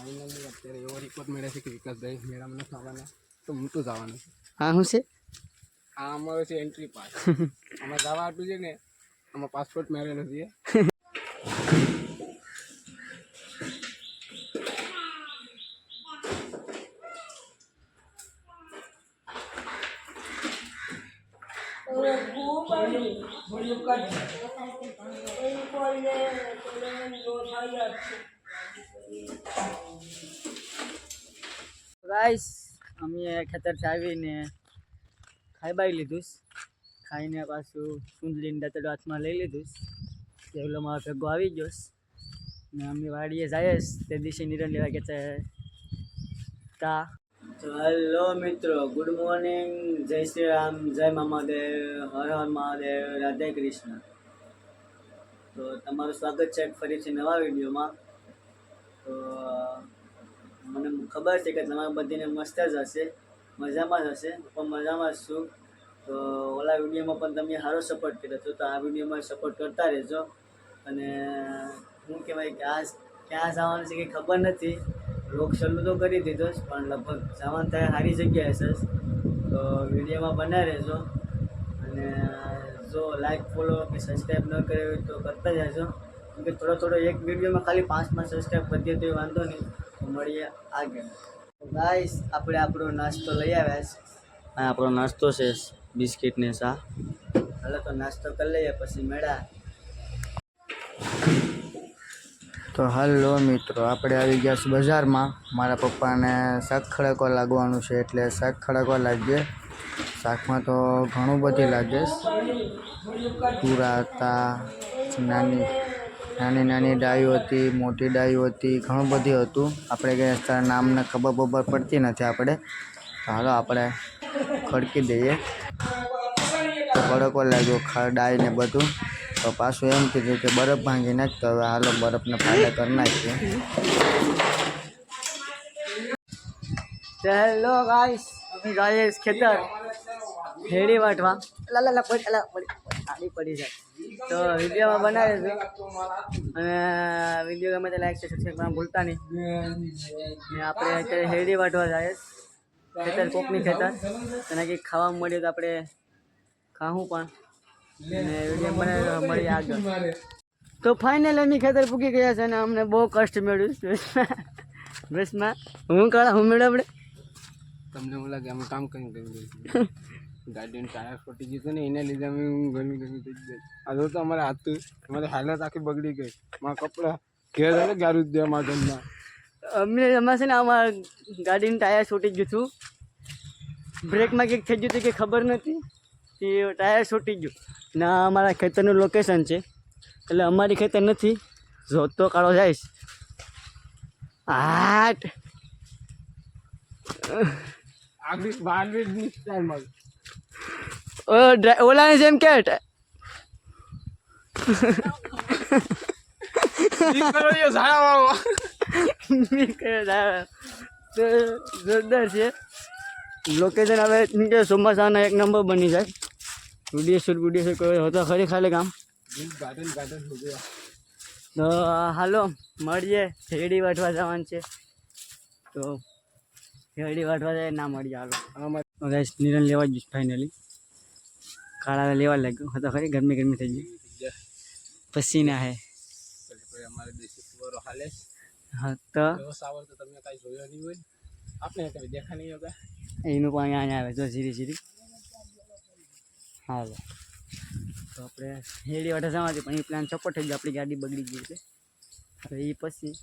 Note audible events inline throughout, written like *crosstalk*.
Finally અત્યારે એવો report મળે છે કે વિકાસભાઈ મેળામાં નથી આવવાના તો હું તો જવાનું છું હા શું છે આ અમારો છે એન્ટ્રી પાસ આમાં જવા આપ્યું છે ને આમાં પાસપોર્ટ મેળવેલો છે ગાઈસ અમે ખેતરથી આવીને ખાઈ બાઈ લીધું ખાઈને પાછું સુંદરીને દાંતડો હાથમાં લઈ લીધું જેવલો મારો ભેગો આવી ગયો. ને અમે વાડીએ જઈએ. તે દિવસે નિરણ લેવા કે તો. હેલો મિત્રો ગુડ મોર્નિંગ જય શ્રી રામ, જય મહાદેવ, હર હર મહાદેવ, રાધે કૃષ્ણ. તો તમારું સ્વાગત છે ફરીથી નવા વિડીયોમાં. તો મને ખબર છે કે તમારા બધીને મસ્ત જ હશે, મજામાં જ હશે, પણ મજામાં જ છું. તો ઓલા વિડીયોમાં પણ તમે સારો સપોર્ટ કર્યો હતો, તો આ વિડીયોમાં સપોર્ટ કરતા રહેજો. અને શું કહેવાય કે આ ક્યાં જવાનું છે કંઈ ખબર નથી. રોગ શરૂ તો કરી દીધો જ, પણ લગભગ જવાનું થાય સારી જગ્યાએ છે તો વિડીયોમાં બનાવી રહેજો. અને જો લાઈક ફોલો કે સબસ્ક્રાઈબ ન કર્યો હોય તો કરતા જજો. કે થોડો થોડો એક વિડીયોમાં ખાલી પાંચ પાંચ સબસ્ક્રાઈબ વધીએ તો વાંધો નહીં. તો મળીએ આગળ. ગાઈસ આપણે આપણો નાસ્તો લઈ આવ્યા છે. હા આપણો નાસ્તો છે બિસ્કિટ ને સા હાલો તો નાસ્તો કરી લઈએ પછી મેળા તો હાલો મિત્રો આપણે આવી ગયા છીએ બજારમાં. મારા પપ્પાને શાક ખડકવા લાગવાનું છે એટલે શાક ખડકવા લાગીએ શાકમાં તો ઘણું બધું લાગે પૂરા હતા નાની નાની નાની ડાયો હતી, મોટી ડાળીઓ હતી, ઘણું બધું હતું. આપણે કંઈ અત્યારે નામને ખબર બબર પડતી નથી આપણે. ચાલો આપણે ખડકી દઈએ. તો ખડકવા લાગ્યો ડાય ને બધું. તો પાછું એમ કીધું કે બરફ ભાંગી નાખ, તો હવે હાલો બરફને ફાયદા કરી નાખીએ. Hello guys. અમે છીએ ખેતર. હેડી વાટવા. લા લા લા પડી, અલા, પડી પડી જાય. તો વિડીયોમાં બનાવે છે અને વીડિયો ગમે તે લાઈક છે સબસ્ક્રાઈબ કરવાનું ભૂલતા નહીં. ને આપણે અત્યારે હેડી વાટવા જાય ખેતર કોકની ખેતર. અને કંઈક ખાવા મળ્યું તો આપણે ખાવું પણ. અને વીડિયો બનાવી મળીએ આગળ. તો ફાઇનલ અમે ખેતર પૂકી ગયા છે અને અમને બહુ કષ્ટ મળ્યું બ્રશમાં હું કાળા હું મેળવ આપણે? તમને એવું લાગે અમે કામ કરીને કરી *laughs* ગાડીનું ટાયર ફૂટી ગયું હતું ને એના લીધે અમે ગરમી ગરમી થઈ ગઈ આ જો તો અમારે હાથ અમારી હાલત આખી બગડી ગઈ. મારા કપડાં ઘેર હતા ગારું જ દે મારા ઘરના અમે એમાં છે ને અમારા ગાડીનું ટાયર છૂટી ગયું હતું. બ્રેકમાં કંઈક થઈ ગયું હતું કે ખબર નથી તે ટાયર છૂટી ગયું. ના અમારા ખેતરનું લોકેશન છે. એટલે અમારી ખેતર નથી જોતો કાળો જઈશ. આઠ. આગળ બાર મિનિટ ટાઈમ ડ્રાઈ ઓલાની જેમ કે જોરદાર છે. લોકેશન હવે નીચે કે ચોમાસાના એક નંબર બની જાય. વીડિયો શૂટ વીડિયો હોતો ખરી ખાલી કામ ગાર્ડન ગાર્ડન હો ગયા તો હાલો મળીએ. શેરડી વાટવા જવાનું છે. તો શેરડી વાટવા જાય ના મળીએ હાલો. ગાઈસ નિરણ લેવા જ ફાઇનલી કાળા લેવા લાગ્યું. હતો ખરી ગરમી ગરમી થઈ ગઈ. પસીના હે. હા તો? એવો સાવર તમને કાંઈ જોયો નહીં હોય. આપણે કभी દેખા નહીં હોગા એનું પાણી અહીંયા આવે. જો ધીરે ધીરે હાલો. તો આપણે હેડી વાટે જવાથી પણ એ પ્લાન સપોર્ટ થઈ ગયો. આપણી ગાડી બગડી ગઈ છે હવે એ પછી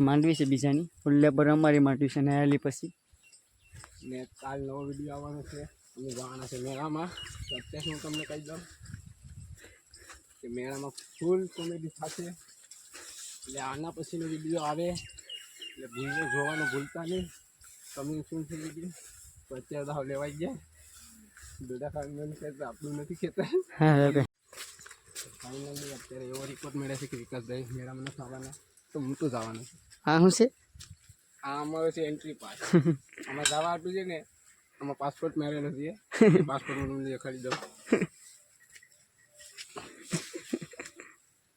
માંડવી છે બીજાની. ફૂલ્લે પર અમારી માંડવી છે ને હેલી પછી. ને કાલ નવો વીડિયો આવવાનો છે. અમે જવાના છે મેળામાં. તો અત્યારે હું તમને કહી દઉં કે મેળામાં ફૂલ કોમેડી થશે. એટલે આના પછીનો વીડિયો આવે. એટલે ભૂલને જોવાનું ભૂલતા નહીં. કમિંગ શું છે વીડિયો તો અત્યારે દાવ લેવાઈ ગયા. દોડા ખાવાનું કહેતા આપણું નથી કહેતા ફાઇનલી અત્યારે એવો રિપોર્ટ મળે છે કે વિકાસભાઈ મેળામાં નથી આવવાના. તો હું તો જવાનું છું. હા શું છે? આ અમારો છે એન્ટ્રી પાસ આમાં જવા આટલું છે ને આમાં પાસપોર્ટ મેરે નથી પાસપોર્ટ *laughs* હું તમને દેખાડી દઉં.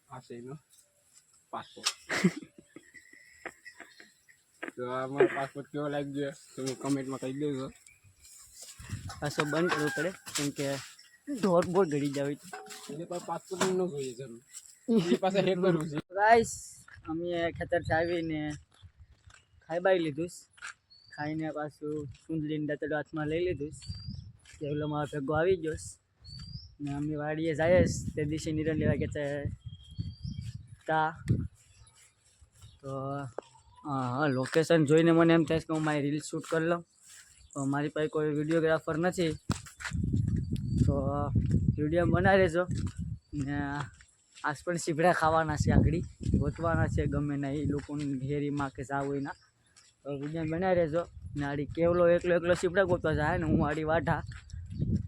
આ છે એનો પાસપોર્ટ તો આ મારો પાસપોર્ટ કેવો લાગ્યો તમે કમેન્ટમાં કહી દેજો. પાછો બંધ કરવું પડે કેમ કે ઢોર બોર ગળી જાવ એટલે પણ પાસપોર્ટ ન જોઈએ જરૂર પાસે *laughs* હેક કરવું છે. ગાઈસ અમે ખેતર આવીને ખાઈ બાઈ લીધું છે. ખાઈને પાછું સુંદરીને દાંતડું હાથમાં લઈ લીધું. જેવલો મારો ભેગો આવી ગયો ને અમે વાડીએ જાય. તે દિવસે નિરણ લેવા કે તે તા. તો, હા લોકેશન જોઈને મને એમ થાય કે હું મારી રીલ શૂટ કરી લઉં. તો મારી પાસે કોઈ વિડીયોગ્રાફર નથી. તો વીડિયો બનાવી લેજો. ને આજ પણ સીભડા ખાવાના છે આગળ. ગોતવાના છે ગમે નહીં. લોકોની ઘેરીમાં કે જાવ એના તો વીડિયો બનાવી રહેજો. ને આડી કેવલો એકલો એકલો સીપડા ગોતવા જાય ને હું આડી વાઢા.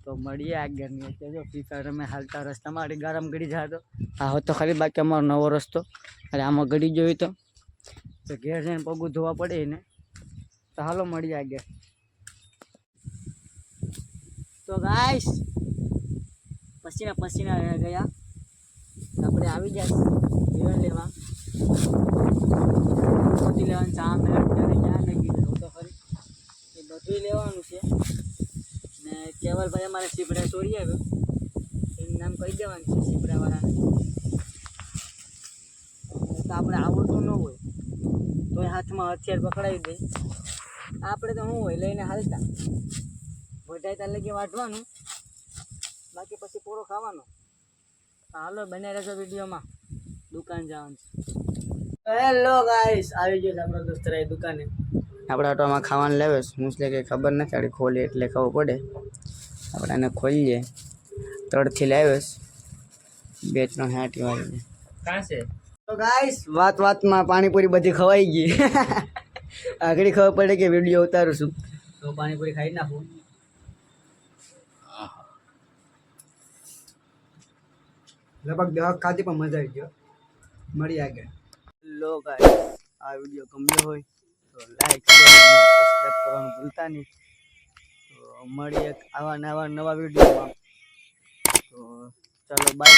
તો મળીએ આગળની એટલે જો. ફ્રી ફાયર અમે હાલતા રસ્તામાં આડી ગરમ ગળી જાય તો. આ હોત તો ખાલી બાકી અમારો નવો રસ્તો. અરે આમાં ગળી જોઈ તો. ઘેર જઈને પગું ધોવા પડે એને. તો હાલો મળીએ આગળ તો ગાઈશ પસીના પસીના ગયા. આપણે આવી જાય લેવા. લેવાનું ચા મેળ ત્યારે ક્યાં લઈ ગયું તો ખરી એ બધું લેવાનું છે ને કેવલભાઈ અમારે સીપડા ચોરી આવ્યો. એનું નામ કહી દેવાનું છે, સીપડાવાળાને. તો આપણે આવડતું ન હોય તો એ હાથમાં હથિયાર પકડાવી દે. આપણે તો શું હોય, લઈને હાલતા. વઢાય તાર લગી વાંટવાનું બાકી પછી પૂરો ખાવાનો. હાલો બને રહેજો વિડીયોમાં. દુકાન જવાનું હેલો ગાઈસ આવી ગયો આપણો દોસ્ત દુકાને. આપણે ઓટોમાં ખાવાનું લેવે છે. હું કંઈ ખબર નથી આપણે ખોલી એટલે ખબર પડે. આપણે એને ખોલીએ તળથી લાવ્યો બે ત્રણ હાટી તો ગાઈસ વાત વાતમાં પાણીપુરી બધી ખવાઈ ગઈ. આગળ ખબર પડે કે વીડિયો ઉતારું છું. તો પાણીપુરી ખાઈ નાખું. લગભગ દવા ખાધી પણ મજા આવી ગયો મળી આગળ. લો ગાઈસ આ વીડિયો ગમ્યો હોય તો લાઈક સબસ્ક્રાઈબ કરવાનું ભૂલતા નહીં. તો મળીએ આવા નવા નવા વિડીયોમાં તો ચાલો બાય